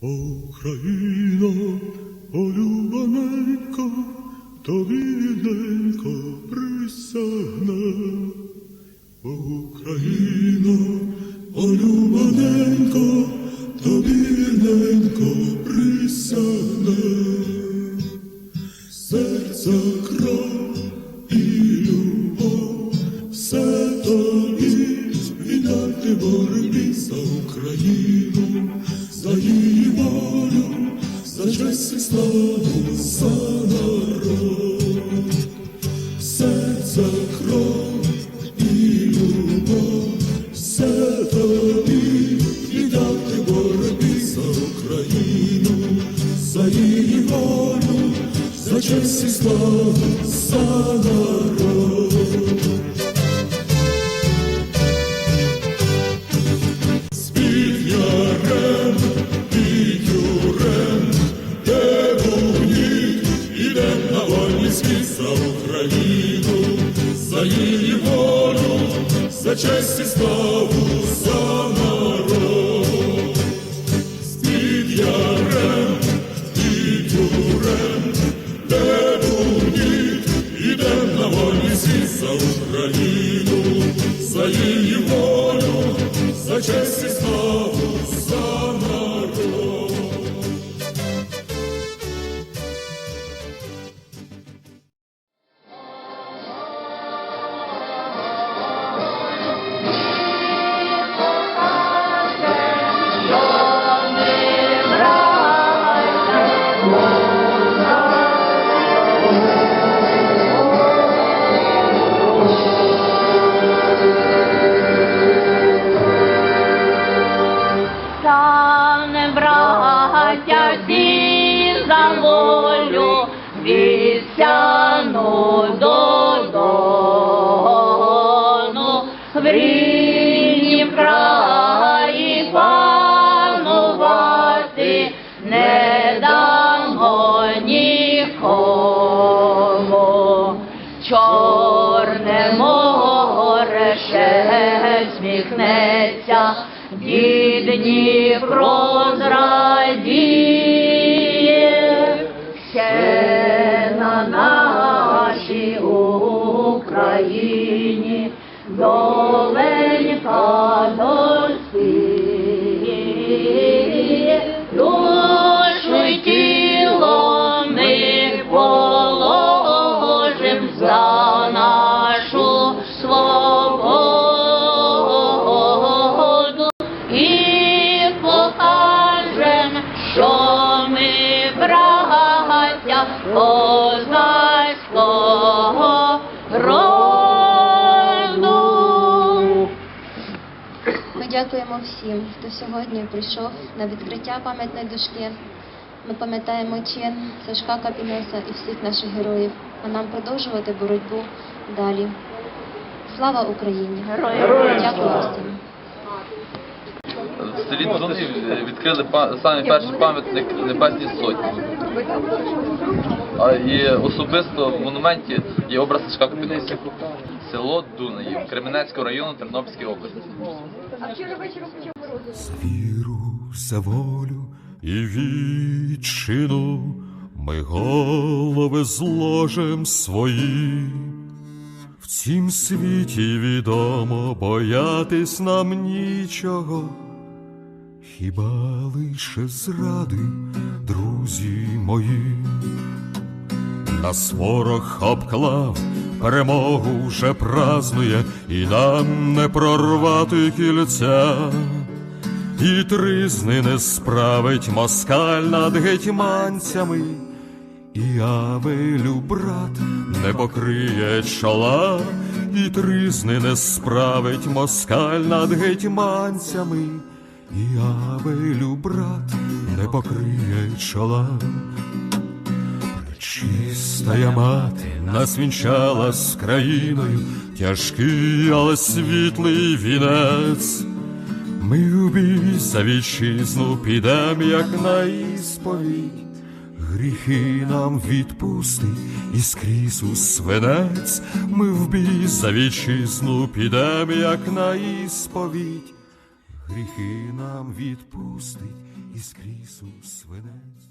Україно, полюбаненько, тобі рідненько присягне. Україно, полюбаненько, тобі рідненько присягне. Серця Україну, за її волю, за честь і славу, за народ, серця кров і любов, все тобі віддати боротьбі за Україну, за її волю, за честь і славу, за народ. Україну, за її волю, за честь і славу, за народ. З-під ярем, під юрем, де вогні, ідем на вольний світ за Україну, за її волю, за честь і славу, вісяну в ріднім панувати не дамо. Чорне море ще сміхнеться, дід доленька тіло ми положим за нашу свободу. І покажем, що ми браття козацького дякуємо всім, хто сьогодні прийшов на відкриття пам'ятної дошки. Ми пам'ятаємо чин Сашка Капінеса і всіх наших героїв, а нам продовжувати боротьбу далі. Слава Україні! Героям Дякую слава! всім! В селі Дзвони відкрили па- самий перший пам'ятник Небесній Сотні. А і особисто в монументі є образ Сашка Капінеса. Село Дунаїв, Кременецького району Тернопільської області. За віру, за волю і вітчину ми голови зложим свої. В цім світі відомо боятись нам нічого, хіба лише зради, друзі мої. Нас ворог обклав, перемогу вже празнує, і нам не прорвати кільця. І тризни не справить москаль над гетьманцями, і Авелю брат не покриє чола, і тризни не справить москаль над гетьманцями, і Авелю брат не покриє чола. Чистая мати нас вінчала з країною, тяжкий, але світлий вінець. Ми в бій за вітчизну підем, як на ісповідь. Гріхи нам відпусти і скрізь у свинець. Ми в бій за вітчизну підем, як на ісповідь. Гріхи нам відпустить із крісу свинець.